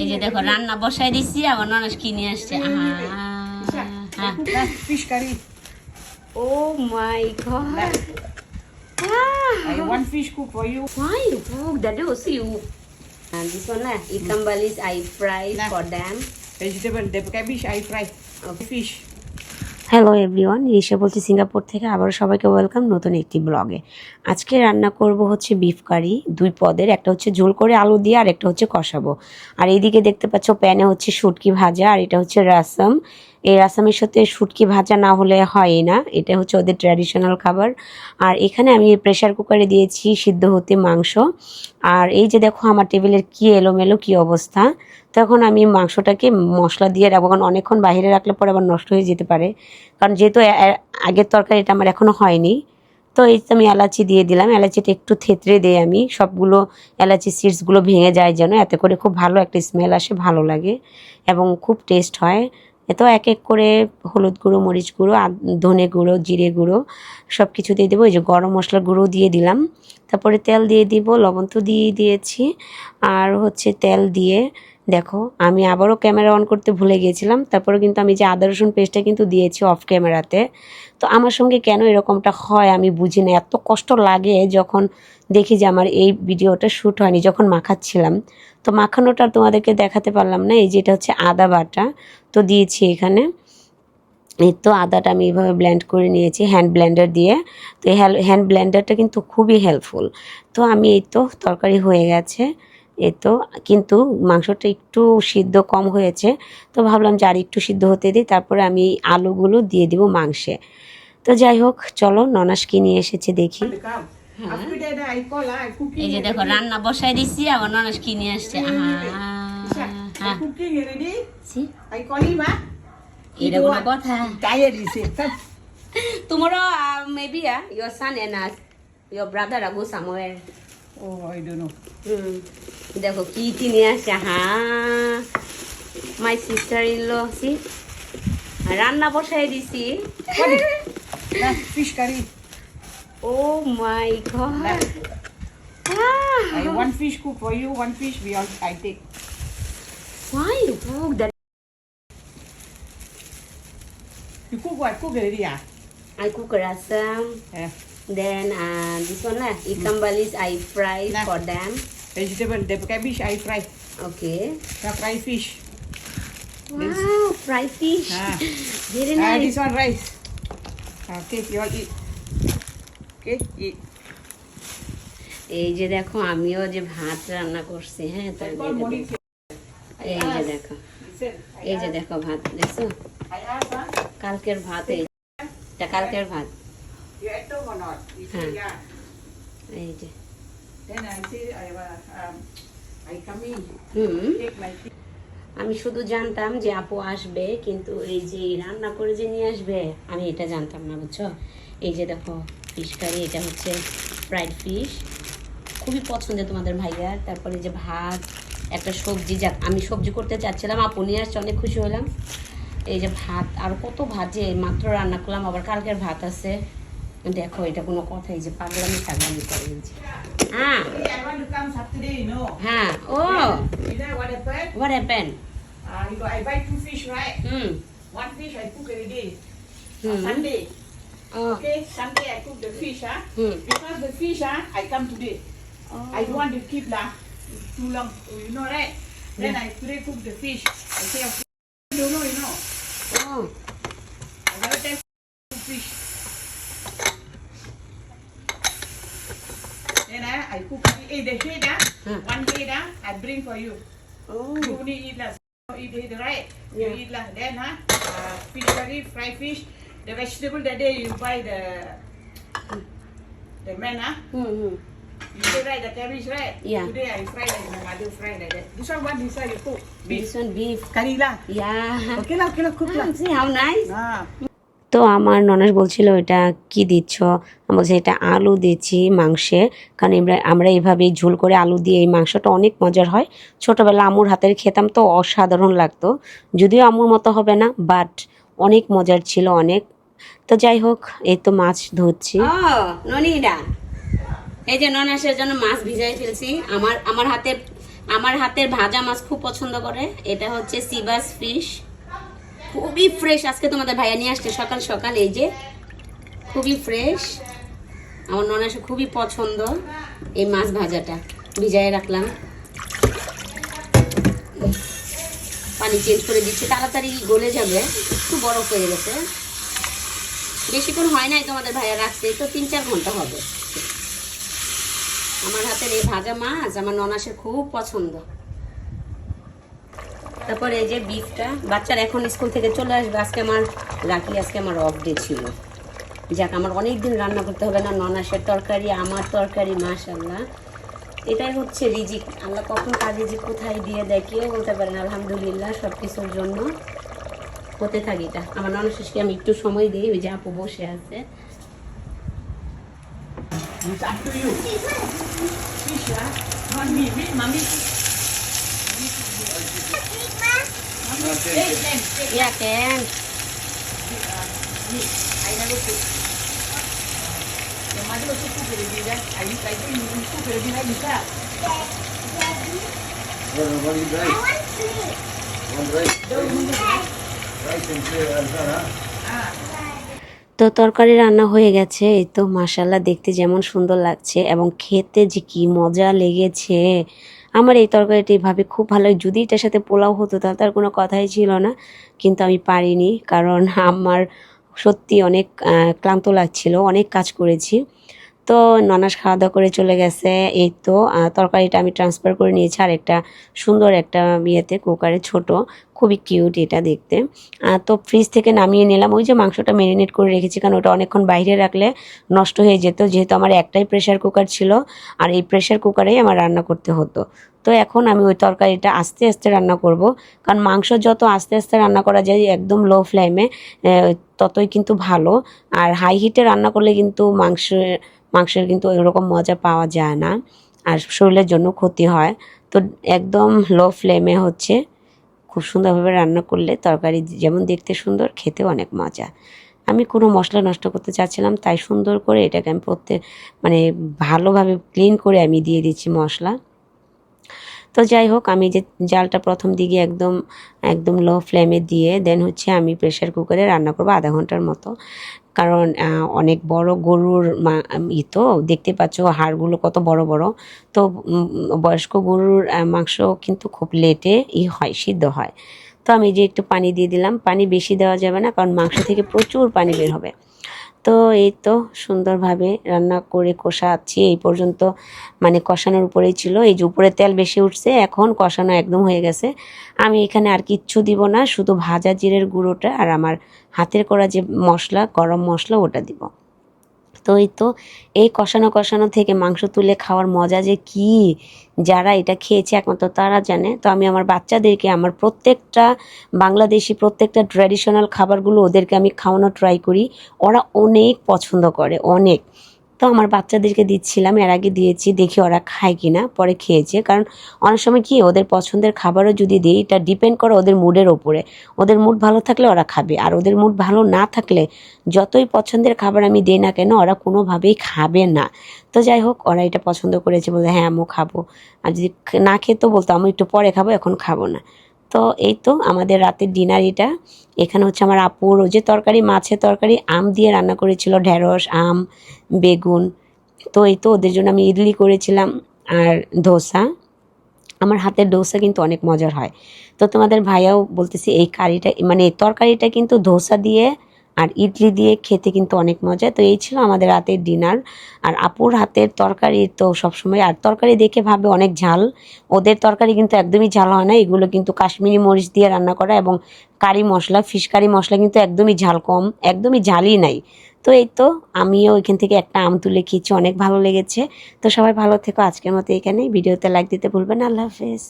এই যে দেখো রান্না বসাই দিছি আবার ননস কি আসছে হ্যাঁ. ও my god I want fish cook for you. Why you cook that was you? And this one, uh, ikan balis I fry for them. Vegetable, the cabbage I fry. Okay. Fish. Hello everyone Risa বলছি Singapore থেকে। আবার সবাইকে welcome নতুন একটি ব্লগে আজকে রান্না করব হচ্ছে বিফ কারি দুই পদের। একটা হচ্ছে ঝোল করে আলু দিয়ে, আর একটা হচ্ছে কষাবো। আর এইদিকে দেখতে পাচ্ছ প্যানে হচ্ছে শুটকি ভাজা, আর এটা হচ্ছে রাসাম। এই রাসামের সাথে শুটকি ভাজা না হলে হয় না। এটা হচ্ছে ওদের ট্র্যাডিশনাল খাবার। আর এখানে আমি প্রেশার কুকারে দিয়েছি সিদ্ধ হতে মাংস। আর এই যে দেখো আমার টেবিলের কি এলোমেলো কি অবস্থা, তখন আমি মাংসটাকে মশলা দিয়ে রাখব, কারণ অনেকক্ষণ বাইরে রাখলে পরে আবার নষ্ট হয়ে যেতে পারে। কারণ যেহেতু আগের তরকারিটা আমার এখনও হয়নি, তো এই আমি এলাচি দিয়ে দিলাম। এলাচিটা একটু থেতড়ে দিই আমি, সবগুলো এলাচি সিডসগুলো ভেঙে যায় যেন, এতে করে খুব ভালো একটা স্মেল আসে, ভালো লাগে এবং খুব টেস্ট হয়। এতো এক এক করে হলুদ গুঁড়ো, মরিচ গুঁড়ো ধনে গুঁড়ো, জিরে গুঁড়ো সব কিছু দিয়ে দেবো। এই যে গরম মশলা গুঁড়ো দিয়ে দিলাম। তারপরে তেল দিয়ে দিব, লবণ তো দিয়ে দিয়েছি। আর হচ্ছে তেল দিয়ে দেখো, আমি আবারও ক্যামেরা অন করতে ভুলে গিয়েছিলাম তারপরে কিন্তু আমি যে আদা রসুন পেস্টটা কিন্তু দিয়েছি অফ ক্যামেরাতে তো আমার সঙ্গে কেন এরকমটা হয় আমি বুঝি না, এত কষ্ট লাগে যখন দেখি যে আমার এই ভিডিওটা শ্যুট হয়নি, যখন মাখাচ্ছিলাম। তো মাখানোটা তোমাদেরকে দেখাতে পারলাম না, এই যেটা হচ্ছে আদা বাটা, তো দিয়েছি এখানে। এই তো আদাটা আমি এইভাবে ব্ল্যান্ড করে নিয়েছি হ্যান্ড ব্ল্যান্ডার দিয়ে। তো এই হ্যান্ড ব্ল্যান্ডারটা কিন্তু খুবই হেল্পফুল তো আমি এই তো তরকারি হয়ে গেছে। এই তো কিন্তু মাংসটা একটু সিদ্ধ কম হয়েছে তো ভাবলাম যে আর একটু সিদ্ধ হতে দিই তারপরে আমি আলুগুলো দিয়ে দিব মাংসে তো যাই হোক চলো ননাস কি নিয়ে এসেছে দেখি To come. After that, I call her, I cooking. এই যে দেখো রান্না বসাই দিছি আবার ননস কি নিয়ে আসছে হ্যাঁ. এটা কোনো কথা Tired, he said. Come. tomorrow uh, maybe uh, your son and us your brother uh, go somewhere Oh, I don't know. হুম দেখো কি কি নিয়ে আসছে হ্যাঁ my sister in law she রান্না বসাই দিছি Nah, fish curry. Oh my God I one fish cook for you, one fish we all I take. why you cook that You cook what? Cook already, ah? I cook rasam Yeah. then uh, this one lah ikan balis I fry Nah. for them Vegetable, the cabbage I fry. okay The fry fish. wow fry fish Ah. very Ah, nice this one rice. Okay, you all eat. Okay, eat. এই যে দেখো আমিও যে ভাত রান্না করছি হ্যাঁ তো I এই call যে morning. দেখো। এই যে দেখো Listen, I এই যে দেখো ভাত দেখছো I ask, huh? কালকের ভাত এই এটা কালকের ভাত এই যে uh, um, tea. আমি শুধু জানতাম যে আপু আসবে কিন্তু এই যে রান্না করে যে নিয়ে আসবে আমি এটা জানতাম না বুঝছ? এই যে দেখো ফিশ কারি এটা হচ্ছে ফ্রাইড ফিশ খুবই পছন্দের তোমাদের ভাইয়ার তারপরে যে ভাত একটা সবজি যাক আমি সবজি করতে চাচ্ছিলাম আপু নিয়ে আসছে অনেক খুশি হলাম। এই যে ভাত আর কত ভাত যে মাত্র রান্না করলাম আবার কালকের ভাত আছে। দেখো এটা কোনো কথা এই যে পাগলামি পাগলামি করে দিচ্ছি হ্যাঁ Hey, I want to come Saturday, you know. হ্যাঁ oh You know what happened? What happen Uh, you know, I buy two fish, right? Hmm One fish I cook already. Uh, Hmm. Sunday. Oh Okay, Sunday I cook the fish, huh? Hmm Because the fish, huh, I come today. I don't want to keep lah too long. You know, right? Then I today cook the fish. I say, okay. You don't know, you know. Oh I never taste fish. I cook. Hey, the head, ah, hmm. one head, ah, I bring for you. Oh. You only eat last. You eat head, right? You eat lah. Then, huh? Uh, fish curry, fried fish, the vegetable that day you buy the the man, ah. Hmm hmm. You say right, the cabbage, right? Yeah. Today I fry like my mother fry like that. This one, what this one you cook? Beef. This one beef. Curry lah. Yeah. Okay lah, okay lah, cook hmm, lah. Ah, see how nice? Ah. তো আমার ননাস বলছিল, এটা কি দিচ্ছ? আমি বলছি, এটা আলু দিচ্ছি মাংসে। কারণ আমরা আমরা এইভাবেই ঝোল করে আলু দিয়ে এই মাংসটা অনেক মজার হয়। ছোটোবেলা আমুর হাতের খেতাম তো অসাধারণ লাগতো। যদিও আমুর মতো হবে না বাট অনেক মজার ছিল অনেক। তো যাই হোক, এই তো মাছ ধরছি। no এই যে ননাসের জন্য মাছ ভিজাই ফেলছি। আমার আমার হাতের আমার হাতের ভাজা মাছ খুব পছন্দ করে। এটা হচ্ছে সিবাস ফিশ খুবই ফ্রেশ আজকে তোমাদের ভাইয়া নিয়ে আসছে। সকাল সকাল এই যে, খুবই ফ্রেশ আমার ননাসে খুবই পছন্দ এই মাছ ভাজাটা। ভিজায় রাখলাম। পানি চেঞ্জ করে দিচ্ছি। তাড়াতাড়ি গলে যাবে। একটু বরফ হয়ে গেছে। বেশিক্ষণ হয় নাই তোমাদের ভাইয়া রাখতে। তো তিন চার ঘণ্টা হবে। আমার হাতের এই ভাজা মাছ আমার ননাসের খুব পছন্দ। তারপরে এই যে বিফটা বাচ্চারা এখন স্কুল থেকে চলে আসবে। আজকে আমার রাখি আজকে আমার অফ ডে ছিল। যাক আমার অনেক দিন রান্না করতে হবে না ননাসের তরকারি আমার তরকারি মাশাল্লাহ এটাই হচ্ছে রিজিক। আল্লাহ কখন কার রিজিক কোথায় দিয়ে দেয় কেউ বলতে পারেন আলহামদুলিল্লাহ সব কিছুর জন্য হতে থাকি এটা। আমার ননশেষকে আমি একটু সময় দিই ওই যে আপু বসে আছে। It's up to you. Me, me, mommy. Mommy, take them, take তো তরকারি রান্না হয়ে গেছে। এই তো মাসাল্লা দেখতে যেমন সুন্দর লাগছে এবং খেতে যে কি মজা লেগেছে। আমার এই তরকারিটি ভাবে খুব ভালো যদি এটার সাথে পোলাও হতো, তাহলে তার কোনো কথাই ছিল না। কিন্তু আমি পারিনি, কারণ আমার সত্যি অনেক ক্লান্ত লাগছিল, অনেক কাজ করেছি। তো ননাস খাওয়া দাওয়া করে চলে গেছে। এই তো তরকারিটা আমি ট্রান্সফার করে নিয়েছি আর একটা সুন্দর একটা ইয়েতে কুকারে ছোট। খুবই কিউট এটা দেখতে। তো ফ্রিজ থেকে নামিয়ে নিলাম। ওই যে মাংসটা ম্যারিনেট করে রেখেছি, কারণ ওটা অনেকক্ষণ বাইরে রাখলে নষ্ট হয়ে যেত। যেহেতু আমার একটাই প্রেশার কুকার ছিল, আর এই প্রেশার কুকারেই আমার রান্না করতে হতো। তো এখন আমি ওই তরকারিটা আস্তে আস্তে রান্না করব, কারণ মাংস যত আস্তে আস্তে রান্না করা যায় একদম লো ফ্লেমে ততই কিন্তু ভালো। আর হাই হিটে রান্না করলে কিন্তু মাংস মাংসের কিন্তু এরকম মজা পাওয়া যায় না। আর শরীরের জন্য ক্ষতি হয়। তো একদম লো ফ্লেমে হচ্ছে খুব সুন্দরভাবে রান্না করলে তরকারি যেমন দেখতে সুন্দর, খেতেও অনেক মজা। আমি কোনো মশলা নষ্ট করতে চাচ্ছিলাম, তাই সুন্দর করে এটাকে আমি প্রত্যেক মানে ভালোভাবে ক্লিন করে আমি দিয়ে দিচ্ছি মশলা। তো যাই হোক, আমি যে জালটা প্রথম দিকে একদম একদম লো ফ্লেমে দিয়ে দেন হচ্ছে আমি প্রেশার কুকারে রান্না করব আধা ঘণ্টার মতো। কারণ অনেক বড় গরুর মা- ই তো, দেখতে পাচ্ছ হাড়গুলো কত বড় বড়। তো বয়স্ক গরুর মাংস কিন্তু খুব লেটে ই হয়, সিদ্ধ হয়। তো আমি যে একটু পানি দিয়ে দিলাম, পানি বেশি দেওয়া যাবে না, কারণ মাংস থেকে প্রচুর পানি বের হবে। তো এই তো সুন্দরভাবে রান্না করে কষাচ্ছি এই পর্যন্ত মানে কষানোর উপরেই ছিল। এই যে উপরে তেল বেশি উঠছে, এখন কষানো একদম হয়ে গেছে। আমি এখানে আর কিচ্ছু দিব না, শুধু ভাজা জিরের গুঁড়োটা আর আমার হাতের করা যে মশলা, গরম মশলা, ওটা দিব। তো এই তো, এই কষানো কষানো থেকে মাংস তুলে খাওয়ার মজা যে কি? যারা এটা খেয়েছে একমাত্র তারা জানে। তো আমি আমার বাচ্চাদেরকে, আমার প্রত্যেকটা বাংলাদেশি প্রত্যেকটা ট্র্যাডিশনাল খাবারগুলো ওদেরকে আমি খাওয়ানো ট্রাই করি। ওরা অনেক পছন্দ করে, অনেক। তো আমার বাচ্চাদেরকে দিচ্ছিলাম, এর আগে দিয়েছি, দেখি ওরা খায় কি না পরে খেয়েছে। কারণ অনেক সময় কি, ওদের পছন্দের খাবারও যদি দিই, এটা ডিপেন্ড করে ওদের মুডের ওপরে। ওদের মুড ভালো থাকলে ওরা খাবে, আর ওদের মুড ভালো না থাকলে যতই পছন্দের খাবার আমি দিই না কেন, ওরা কোনোভাবেই খাবে না। তো যাই হোক, ওরা এটা পছন্দ করেছে বলে হ্যাঁ আমিও খাব। আর যদি না খেতো বলতো, আমি একটু পরে খাব, এখন খাব না। তো এই তো আমাদের রাতের ডিনার এটা। এখানে হচ্ছে আমার আপুর ও যে তরকারি, মাছের তরকারি, আম দিয়ে রান্না করেছিল, ঢেঁড়স, আম, বেগুন। তো এই তো ওদের জন্য আমি ইডলি করেছিলাম আর ধোসা আমার হাতের ডোসা কিন্তু অনেক মজার হয়। তো তোমাদের ভাইয়াও বলতেছি, এই কারিটা মানে তরকারিটা কিন্তু ধোসা দিয়ে আর ইডলি দিয়ে খেতে কিন্তু অনেক মজা। তো এই ছিল আমাদের রাতের ডিনার। আর আপুর হাতের তরকারি তো সবসময়, আর তরকারি দেখে ভাবে অনেক ঝাল। ওদের তরকারি কিন্তু একদমই ঝাল হয় না। এগুলো কিন্তু কাশ্মীরি মরিচ দিয়ে রান্না করা এবং কারি মশলা, ফিশ কারি মশলা কিন্তু একদমই ঝাল কম, একদমই ঝালই নাই। তো এই তো আমিও এখান থেকে একটা আম তুলে খেয়েছি, অনেক ভালো লেগেছে। তো সবাই ভালো থেকো, আজকের মতো এখানে ভিডিওতে লাইক দিতে ভুলবেন আল্লাহ হাফেজ।